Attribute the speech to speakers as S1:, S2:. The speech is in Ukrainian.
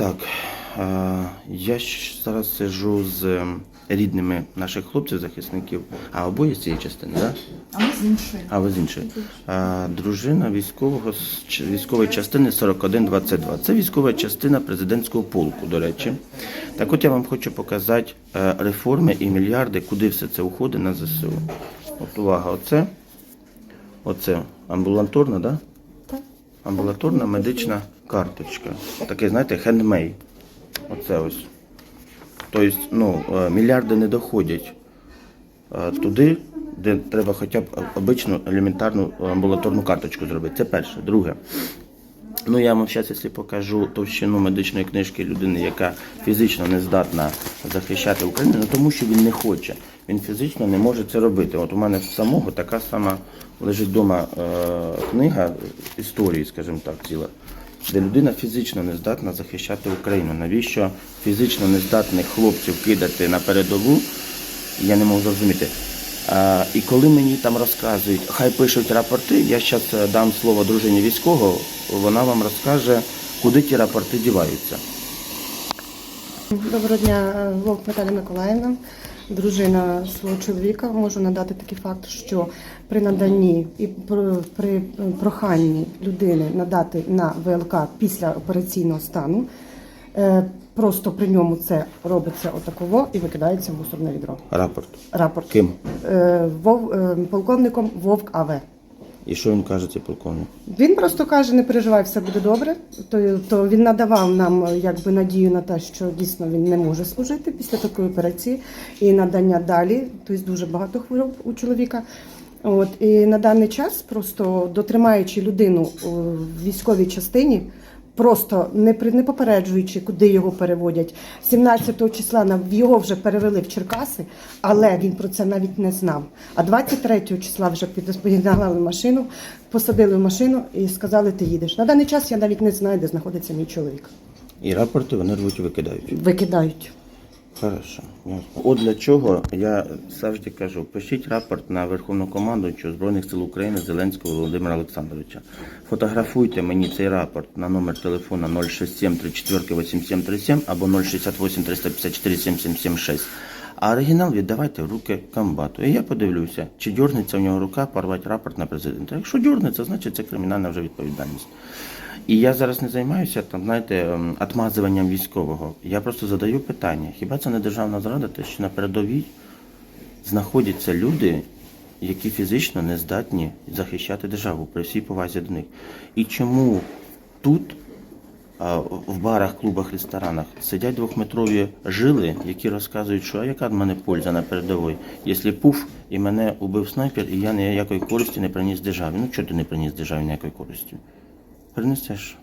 S1: Так, е, я зараз сиджу з ем, рідними наших хлопців, захисників, а обоє з цієї частини, так? Да?
S2: А ми з іншої.
S1: А ви з іншої. Е, дружина військового військової частини 4122. Це військова частина президентського полку, до речі. Так от я вам хочу показати е, реформи і мільярди, куди все це уходить на ЗСУ. От увага, оце, оце амбулаторна, да?
S2: Так.
S1: Амбулаторна медична карточка. Такий, знаєте, хендмей. Оце ось. Тобто, ну, е, мільярди не доходять е, туди, де треба хоча б обичну елементарну амбулаторну карточку зробити. Це перше. Друге. Ну, я вам зараз, якщо покажу товщину медичної книжки людини, яка фізично не здатна захищати Україну, ну тому що він не хоче. Він фізично не може це робити. От у мене самого така сама лежить вдома е, книга історії, скажімо так, ціла, де людина фізично не здатна захищати Україну. Навіщо фізично нездатних хлопців кидати на передову, я не можу зрозуміти. А, і коли мені там розказують, хай пишуть рапорти, я зараз дам слово дружині військового, вона вам розкаже, куди ті рапорти діваються.
S3: Доброго дня, е, Вовк Наталя Миколаївна, дружина свого чоловіка. Можу надати такий факт, що при наданні і при, е, проханні людини надати на ВЛК після операційного стану, е, просто при ньому це робиться отаково і викидається в мусорне відро.
S1: Рапорт.
S3: Рапорт
S1: Ким?
S3: Е, Вов, е, полковником Вовк АВ.
S1: І що він каже, цей полковник?
S3: Він просто каже, не переживай, все буде добре. То, то він надавав нам якби надію на те, що дійсно він не може служити після такої операції і надання далі. Тобто дуже багато хвороб у чоловіка. От і на даний час, просто дотримаючи людину в військовій частині. Просто не при- не попереджуючи, куди його переводять. 17 числа нам його вже перевели в Черкаси, але він про це навіть не знав. А 23 числа вже підігнали машину, посадили в машину і сказали, ти їдеш. На даний час я навіть не знаю, де знаходиться мій чоловік.
S1: І рапорти вони рвуть викидають.
S3: Викидають.
S1: Хорошо. От для чого я завжди кажу, пишіть рапорт на Верховну командуючу Збройних сил України Зеленського Володимира Олександровича. Фотографуйте мені цей рапорт на номер телефона 067 34 8737 або 068 354 7776. А оригінал віддавайте в руки комбату. І я подивлюся, чи дьорнеться в нього рука порвати рапорт на президента. Якщо дьорнеться, значить це кримінальна вже відповідальність. І я зараз не займаюся там, знаєте, ем, отмазуванням військового. Я просто задаю питання: хіба це не державна зрада, те, що на передовій знаходяться люди, які фізично не здатні захищати державу при всій повазі до них? І чому тут, в барах, клубах, ресторанах сидять двохметрові жили, які розказують, що а яка в мене польза на передовій, якщо пуф і мене убив снайпер, і я ніякої користі не приніс державі. Ну чого ти не приніс державі ніякої користі? Принесеш.